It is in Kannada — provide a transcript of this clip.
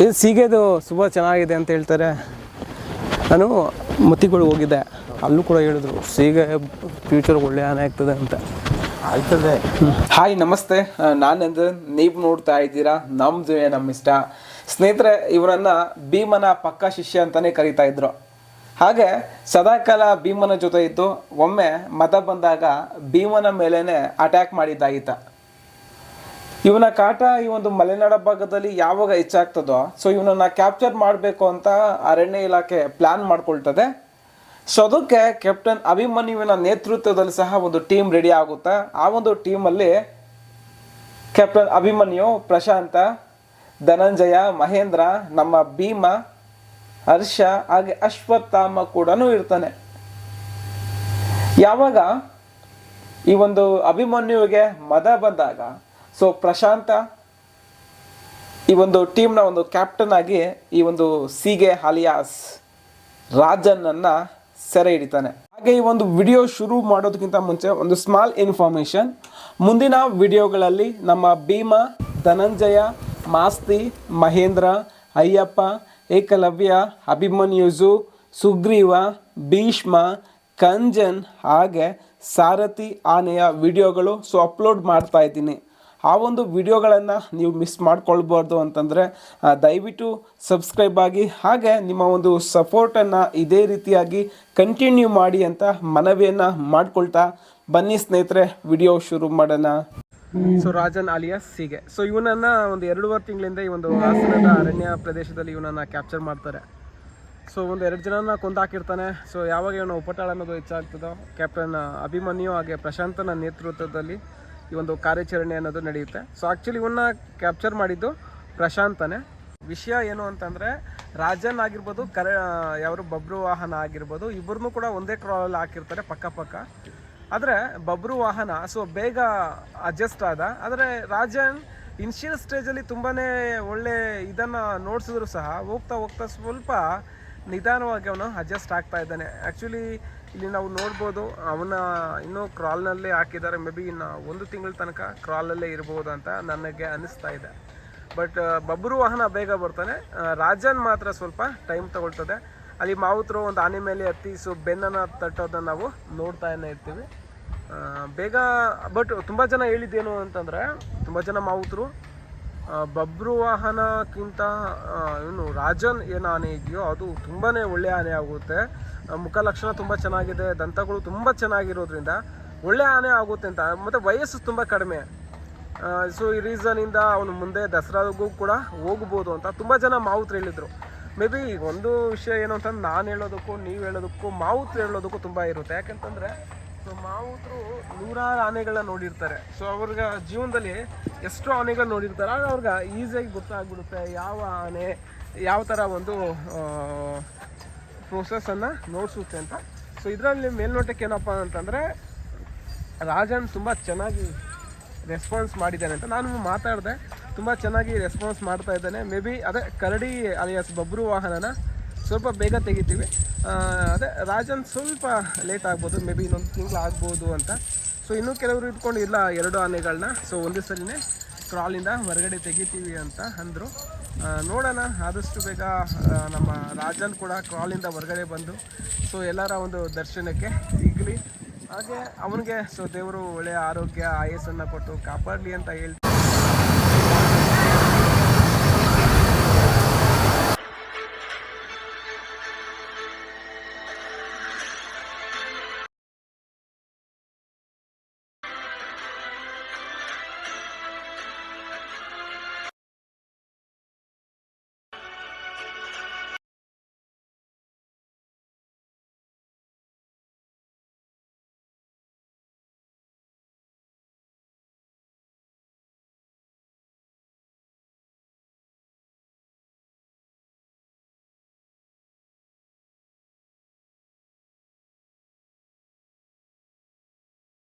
ಇದು ಸೀಗೆದು ತುಂಬ ಚೆನ್ನಾಗಿದೆ ಅಂತ ಹೇಳ್ತಾರೆ. ನಾನು ಮತ್ತಿಗಳು ಹೋಗಿದ್ದೆ. ಅಲ್ಲೂ ಕೂಡ ಹೇಳಿದ್ರು ಸೀಗೆ ಫ್ಯೂಚರ್ ಒಳ್ಳೆ ಆನೆ ಆಗ್ತದೆ ಅಂತ. ಆಯ್ತದೆ. ಹಾಯ್ ನಮಸ್ತೆ. ನಾನೆಂದ್ರೆ ನೀವು ನೋಡ್ತಾ ಇದ್ದೀರಾ? ನಮ್ದು ನಮ್ಮ ಇಷ್ಟ? ಸ್ನೇಹಿತರೆ ಇವರನ್ನ ಭೀಮನ ಪಕ್ಕ ಶಿಷ್ಯ ಅಂತಾನೆ ಕರೀತಾ ಇದ್ರು. ಹಾಗೆ ಸದಾಕಾಲ ಭೀಮನ ಜೊತೆ ಇದ್ದು ಒಮ್ಮೆ ಮತ ಬಂದಾಗ ಭೀಮನ ಮೇಲೇನೆ ಅಟ್ಯಾಕ್ ಮಾಡಿದ್ದಾಗಿತ್ತ ಇವನ ಕಾಟ ಈ ಒಂದು ಮಲೆನಾಡ ಭಾಗದಲ್ಲಿ ಯಾವಾಗ ಹೆಚ್ಚಾಗ್ತದೋ ಸೊ ಇವನನ್ನ ಕ್ಯಾಪ್ಚರ್ ಮಾಡಬೇಕು ಅಂತ ಅರಣ್ಯ ಇಲಾಖೆ ಪ್ಲಾನ್ ಮಾಡ್ಕೊಳ್ತದೆ. ಸೊ ಅದಕ್ಕೆ ಕ್ಯಾಪ್ಟನ್ ಅಭಿಮನ್ಯುವಿನ ನೇತೃತ್ವದಲ್ಲಿ ಸಹ ಒಂದು ಟೀಮ್ ರೆಡಿ ಆಗುತ್ತೆ. ಆ ಒಂದು ಟೀಮಲ್ಲಿ ಕ್ಯಾಪ್ಟನ್ ಅಭಿಮನ್ಯು ಪ್ರಶಾಂತ ಧನಂಜಯ ಮಹೇಂದ್ರ ನಮ್ಮ ಭೀಮ, ಹರ್ಷ, ಹಾಗೆ ಅಶ್ವತ್ಥಾಮ ಕೂಡ ಇರ್ತಾನೆ. ಯಾವಾಗ ಈ ಒಂದು ಅಭಿಮನ್ಯುವಿಗೆ ಮದ ಬಂದಾಗ ಸೊ ಪ್ರಶಾಂತ ಈ ಒಂದು ಟೀಮ್ನ ಒಂದು ಕ್ಯಾಪ್ಟನ್ ಆಗಿ ಈ ಒಂದು ಸೀಗೆ ಹಾಲಿಯಾಸ್ ರಾಜನನ್ನು ಸೆರೆ ಹಿಡಿತಾನೆ. ಹಾಗೆ ಈ ಒಂದು ವಿಡಿಯೋ ಶುರು ಮಾಡೋದಕ್ಕಿಂತ ಮುಂಚೆ ಒಂದು ಸ್ಮಾಲ್ ಇನ್ಫಾರ್ಮೇಶನ್ ಮುಂದಿನ ವಿಡಿಯೋಗಳಲ್ಲಿ ನಮ್ಮ ಭೀಮ, ಧನಂಜಯ, ಮಾಸ್ತಿ, ಮಹೇಂದ್ರ, ಅಯ್ಯಪ್ಪ, ಏಕಲವ್ಯ ಅಭಿಮನ್ಯುಜು ಸುಗ್ರೀವ, ಭೀಷ್ಮ, ಕಂಜನ್ ಹಾಗೆ ಸಾರಥಿ ಆನೆಯ ವಿಡಿಯೋಗಳು ಸೊ ಅಪ್ಲೋಡ್ ಮಾಡ್ತಾ ಇದ್ದೀನಿ. ಆ ಒಂದು ವಿಡಿಯೋಗಳನ್ನು ನೀವು ಮಿಸ್ ಮಾಡ್ಕೊಳ್ಬಾರ್ದು ಅಂತಂದರೆ ದಯವಿಟ್ಟು ಸಬ್ಸ್ಕ್ರೈಬ್ ಆಗಿ, ಹಾಗೆ ನಿಮ್ಮ ಒಂದು ಸಪೋರ್ಟನ್ನು ಇದೇ ರೀತಿಯಾಗಿ ಕಂಟಿನ್ಯೂ ಮಾಡಿ ಅಂತ ಮನವಿಯನ್ನು ಮಾಡ್ಕೊಳ್ತಾ ಬನ್ನಿ ಸ್ನೇಹಿತರೆ, ವಿಡಿಯೋ ಶುರು ಮಾಡೋಣ. ಸೊ ರಾಜನ್ ಅಲಿಯಾಸ್ ಹೀಗೆ. ಸೊ ಇವನನ್ನ ಒಂದು ಎರಡೂವರೆ ತಿಂಗಳಿಂದ ಈ ಒಂದು ಹಾಸನದ ಅರಣ್ಯ ಪ್ರದೇಶದಲ್ಲಿ ಇವನನ್ನ ಕ್ಯಾಪ್ಚರ್ ಮಾಡ್ತಾರೆ. ಸೊ ಒಂದು ಎರಡು ಜನನ ಕೊಂದಾಕಿರ್ತಾನೆ. ಸೊ ಯಾವಾಗ ಇವನು ಉಪಟಾಳ ಅನ್ನೋದು ಹೆಚ್ಚಾಗ್ತದೋ ಕ್ಯಾಪ್ಟನ್ ಅಭಿಮನ್ಯು ಹಾಗೆ ಪ್ರಶಾಂತನ ನೇತೃತ್ವದಲ್ಲಿ ಈ ಒಂದು ಕಾರ್ಯಾಚರಣೆ ಅನ್ನೋದು ನಡೆಯುತ್ತೆ. ಸೊ ಆ್ಯಕ್ಚುಲಿ ಇವನ್ನ ಕ್ಯಾಪ್ಚರ್ ಮಾಡಿದ್ದು ಪ್ರಶಾಂತನೇ ವಿಷಯ ಏನು ಅಂತಂದರೆ, ರಾಜನ್ ಆಗಿರ್ಬೋದು, ಕರ ಯಾರು ಬಬ್ರು ವಾಹನ ಆಗಿರ್ಬೋದು ಇಬ್ಬರನ್ನೂ ಕೂಡ ಒಂದೇ ಕ್ರಾಲಲ್ಲಿ ಹಾಕಿರ್ತಾರೆ ಪಕ್ಕ ಪಕ್ಕ. ಆದರೆ ಬಬ್ರು ವಾಹನ ಸೊ ಬೇಗ ಅಡ್ಜಸ್ಟ್ ಆದ. ಆದರೆ ರಾಜನ್ ಇನಿಷಿಯಲ್ ಸ್ಟೇಜಲ್ಲಿ ತುಂಬಾ ಒಳ್ಳೆ ಇದನ್ನು ನೋಡಿಸಿದ್ರು ಸಹ, ಹೋಗ್ತಾ ಹೋಗ್ತಾ ಸ್ವಲ್ಪ ನಿಧಾನವಾಗಿ ಅವನು ಅಡ್ಜಸ್ಟ್ ಆಗ್ತಾ ಇದ್ದಾನೆ. ಆ್ಯಕ್ಚುಲಿ ಇಲ್ಲಿ ನಾವು ನೋಡ್ಬೋದು ಅವನ ಇನ್ನೂ ಕ್ರಾಲ್ನಲ್ಲೇ ಹಾಕಿದ್ದಾರೆ. ಮೇ ಬಿ ಇನ್ನು ಒಂದು ತಿಂಗಳ ತನಕ ಕ್ರಾಲಲ್ಲೇ ಇರ್ಬೋದು ಅಂತ ನನಗೆ ಅನಿಸ್ತಾ ಇದೆ. ಬಟ್ ಬಬ್ರು ವಾಹನ ಬೇಗ ಬರ್ತಾನೆ. ರಾಜನ್ ಮಾತ್ರ ಸ್ವಲ್ಪ ಟೈಮ್ ತಗೊಳ್ತದೆ. ಅಲ್ಲಿ ಮಾವುತರು ಒಂದು ಆನೆ ಮೇಲೆ ಹತ್ತಿ ಸೊ ಬೆನ್ನನ್ನು ತಟ್ಟೋದನ್ನ ನಾವು ನೋಡ್ತಾನೆ ಇರ್ತೀವಿ. ಬೇಗ ಬಟ್ ತುಂಬ ಜನ ಹೇಳಿದ್ದೇನು ಅಂತಂದರೆ, ತುಂಬ ಜನ ಮಾವುತರು ಬಬ್ರು ವಾಹನಕ್ಕಿಂತ ಇವನು ರಾಜನ್ ಏನು ಆನೆ ಇದೆಯೋ ಅದು ತುಂಬಾ ಒಳ್ಳೆಯ ಆನೆ ಆಗುತ್ತೆ. ಮುಖ ಲಕ್ಷಣ ತುಂಬ ಚೆನ್ನಾಗಿದೆ, ದಂತಗಳು ತುಂಬ ಚೆನ್ನಾಗಿರೋದ್ರಿಂದ ಒಳ್ಳೆ ಆನೆ ಆಗುತ್ತೆ ಅಂತ. ಮತ್ತು ವಯಸ್ಸು ತುಂಬ ಕಡಿಮೆ. ಸೊ ಈ ರೀಸನಿಂದ ಅವನು ಮುಂದೆ ದಸರಾಗೂ ಕೂಡ ಹೋಗ್ಬೋದು ಅಂತ ತುಂಬ ಜನ ಮಾವುತ್ರು ಹೇಳಿದರು. ಮೇ ಬಿ ಒಂದು ವಿಷಯ ಏನು ಅಂತಂದ್ರೆ ನಾನು ಹೇಳೋದಕ್ಕೂ ನೀವು ಹೇಳೋದಕ್ಕೂ ಮಾವುತ್ರು ಹೇಳೋದಕ್ಕೂ ತುಂಬ ಇರುತ್ತೆ. ಯಾಕಂತಂದರೆ ಸೊ ಮಾವುತರು ನೂರಾರು ಆನೆಗಳನ್ನ ನೋಡಿರ್ತಾರೆ. ಸೊ ಅವ್ರಿಗೆ ಜೀವನದಲ್ಲಿ ಎಷ್ಟು ಆನೆಗಳು ನೋಡಿರ್ತಾರೆ. ಆಗ ಅವ್ರಿಗೆ ಈಸಿಯಾಗಿ ಗೊತ್ತಾಗ್ಬಿಡುತ್ತೆ ಯಾವ ಆನೆ ಯಾವ ಥರ ಒಂದು ಪ್ರೋಸೆಸನ್ನು ನೋಡಿಸುತ್ತೆ ಅಂತ. ಸೊ ಇದರಲ್ಲಿ ಮೇಲ್ನೋಟಕ್ಕೆ ಏನಪ್ಪ ಅಂತಂದರೆ ರಾಜನ್ ತುಂಬ ಚೆನ್ನಾಗಿ ರೆಸ್ಪಾನ್ಸ್ ಮಾಡಿದ್ದಾನೆ ಅಂತ. ನಾನು ಮಾತಾಡಿದೆ, ತುಂಬ ಚೆನ್ನಾಗಿ ರೆಸ್ಪಾನ್ಸ್ ಮಾಡ್ತಾ ಇದ್ದಾನೆ. ಮೇ ಬಿ ಅದೇ ಕರಡಿ ಅಲಿಯಾಸ್ ಬಬ್ರು ವಾಹನನ ಸ್ವಲ್ಪ ಬೇಗ ತೆಗಿತೀವಿ. ಅದೇ ರಾಜನ್ ಸ್ವಲ್ಪ ಲೇಟ್ ಆಗ್ಬೋದು ಮೇ ಬಿ ಇನ್ನೊಂದು ತಿಂಗಳು ಆಗ್ಬೋದು ಅಂತ. ಸೊ ಇನ್ನೂ ಕೆಲವರು ಇಟ್ಕೊಂಡು ಇಲ್ಲ ಎರಡು ಆನೆಗಳನ್ನ ಸೊ ಒಂದೇ ಸಲಿನೇ ಕ್ರಾಲಿಂದ ಹೊರಗಡೆ ತೆಗಿತೀವಿ ಅಂತ ಅಂದರು. ನೋಡೋಣ, ಆದಷ್ಟು ಬೇಗ ನಮ್ಮ ರಾಜನ್ ಕೂಡ ಕ್ರಾಲಿಂದ ಹೊರಗಡೆ ಬಂದು ಸೊ ಎಲ್ಲರ ಒಂದು ದರ್ಶನಕ್ಕೆ ಸಿಗಲಿ ಹಾಗೆ ಅವನಿಗೆ ಸೊ ದೇವರು ಒಳ್ಳೆಯ ಆರೋಗ್ಯ, ಆಯಸ್ಸನ್ನು ಕೊಟ್ಟು ಕಾಪಾಡಲಿ ಅಂತ ಹೇಳ್ತೀನಿ